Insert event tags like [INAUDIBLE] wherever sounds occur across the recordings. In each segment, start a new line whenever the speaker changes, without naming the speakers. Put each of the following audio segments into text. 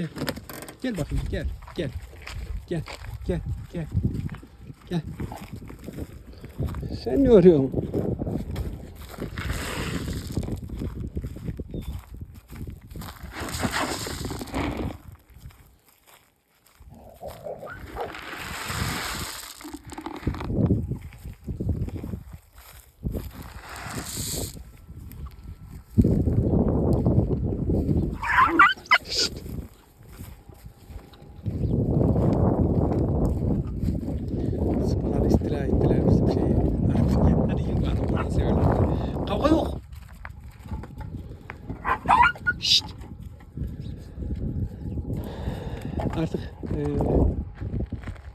Gel. Gel bakayım gel. Gel. Gel. Gel. Gel. Gel. Sen ne arıyorsun?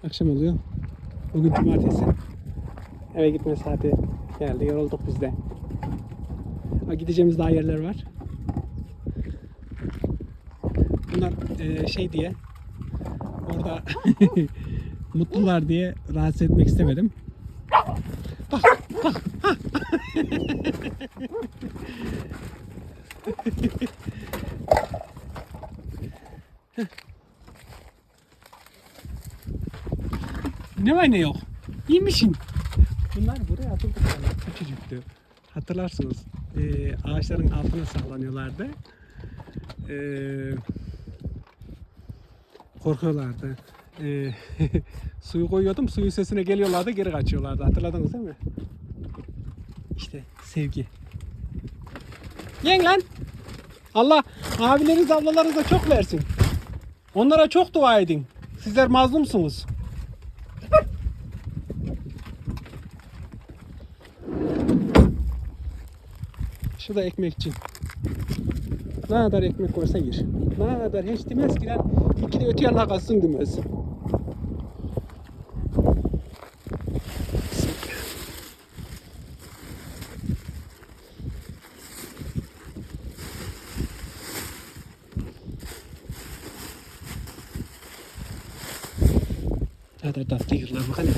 Akşam oluyor. Bugün cumartesi. Eve gitme saati geldi. Yorulduk biz de. Gideceğimiz daha yerler var. Bunlar eee, şey diye orada [LAUGHS] mutlular diye rahatsız etmek istemedim. Bak, bak. ha. [LAUGHS] ne var ne yok? İyi misin? Bunlar buraya atıldıklarında küçücüktü. Hatırlarsınız. Ee, ağaçların altına saklanıyorlardı. Ee, korkuyorlardı. Ee, [LAUGHS] suyu koyuyordum, suyun sesine geliyorlardı, geri kaçıyorlardı. Hatırladınız değil mi? İşte sevgi. Yen lan! Allah abileriniz ablalarınıza çok versin. Onlara çok dua edin. Sizler mazlumsunuz. Şu da ekmekçi. Ne kadar ekmek koysa yer. Ne kadar hiç demez ki lan. İki de öte yana kalsın demez. Ne kadar tatlı yırlar bak hele.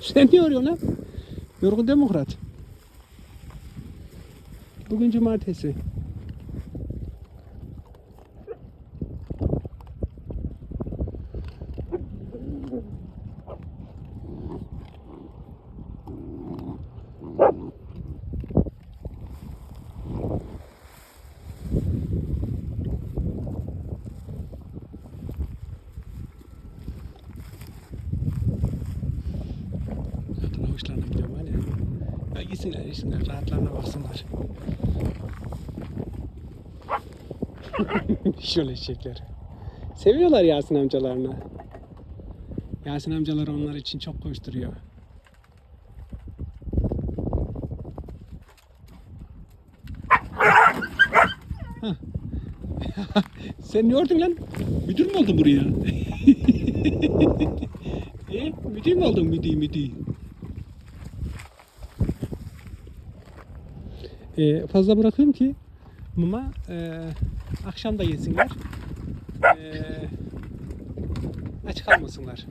Sen ne arıyorsun lan? Yorgun Demokrat. Bugün cumartesi. Ya gitsinler, gitsinler, rahatlarına baksınlar. [LAUGHS] Şöyle eşekler. Seviyorlar Yasin amcalarını. Yasin amcalar onlar için çok koşturuyor. [LAUGHS] Sen ne ördün lan? Müdür mü oldun buraya? [LAUGHS] e, müdür mü oldun müdür müdür? E, fazla bırakıyorum ki mama e, akşam da yesinler. E, aç kalmasınlar.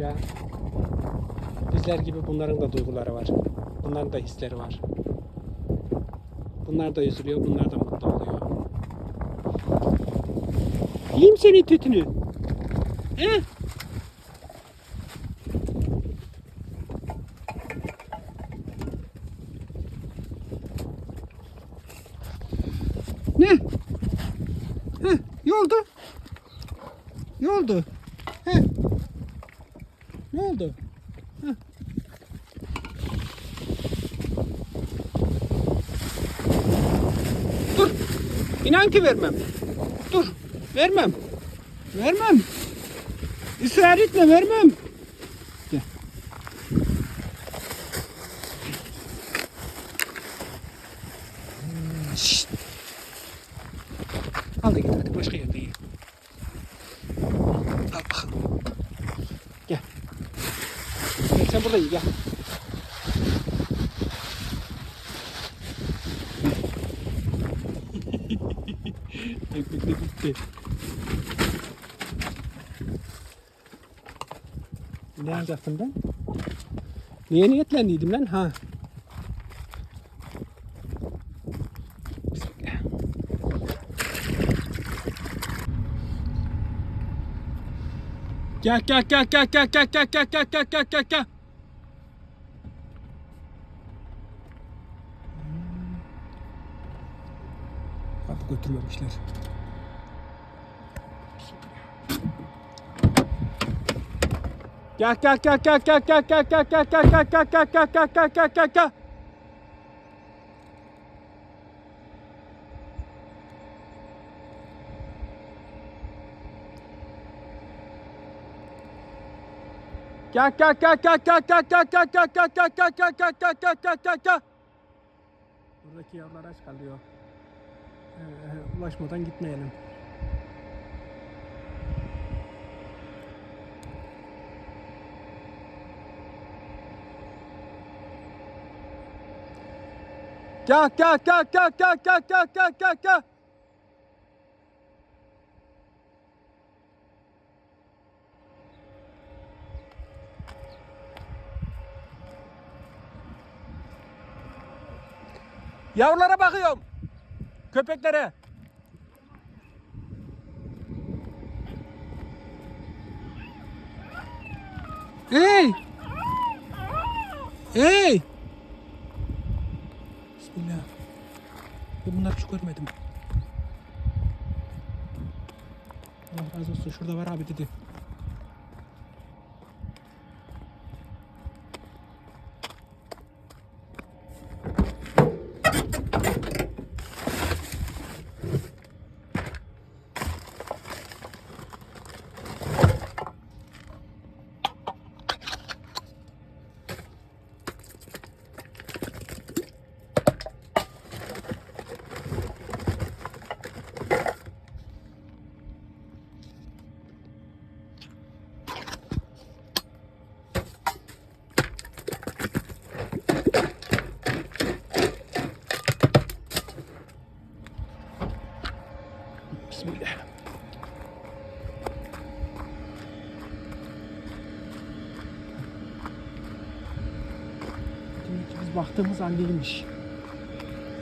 Ya bizler gibi bunların da duyguları var. Bunların da hisleri var. Bunlar da üzülüyor, bunlar da mutlu oluyor. Yiyeyim senin tütünü. He? Ne? He, ne oldu? Ne oldu? He? Ne oldu? Dur. İnan ki vermem. Dur. Vermem. Vermem. Israr etme vermem. Gel. Şşt. Al da git hadi başka yerde ye. Al bakalım. Gel. Gel sen burada gel. Gitti. Ne yapacaktım ben? Niye niyetlendiydim lan? Ha. Gel gel gel gel gel gel gel gel gel gel gel gel gel. Kapı götürmemişler. Gel gel gel gel gel gel gel gel gel gel gel gel gel gel gel gel gel gel gel. Gel gel gel gel gel gel gel gel gel gel gel gel gel gel gel gel gel gel gel. Buradaki yavrular aç kalıyor. Ee, ulaşmadan gitmeyelim. Gel gel gel gel gel gel gel gel gel gel. Yavrulara bakıyorum. Köpeklere. Hey! Hey! Bismillah. Ben bunları hiç görmedim. Allah razı olsun. Şurada var abi dedi. Bismillah. Demek ki biz baktığımız an değilmiş.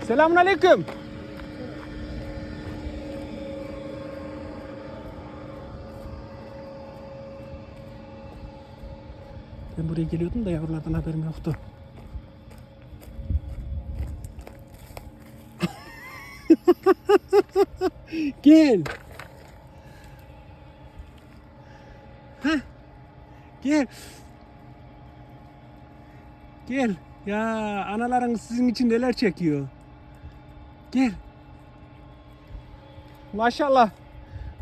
Selamun aleyküm. Ben buraya geliyordum da yavrulardan haberim yoktu. [LAUGHS] Gel. Heh. Gel. Gel. Ya analarınız sizin için neler çekiyor. Gel. Maşallah.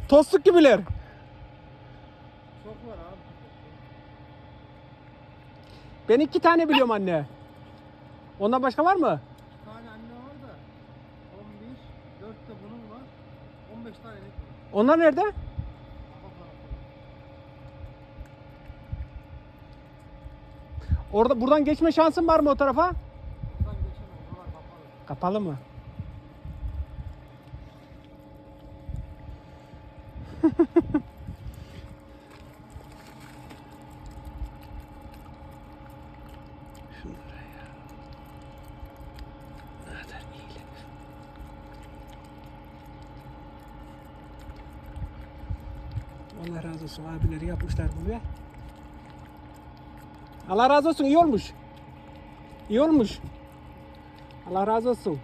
Tostluk gibiler.
Çok var abi.
Ben iki tane biliyorum anne. Ondan başka var mı?
Bir tane anne var da 11, 4 de bunun var. 15 tane var.
Onlar nerede? Orada buradan geçme şansın var mı o tarafa?
Buradan geçemem. Kapalı.
Kapalı mı? [LAUGHS] Allah razı olsun abileri yapmışlar buraya. Allah razı olsun iyi olmuş. İyi olmuş. Allah razı olsun.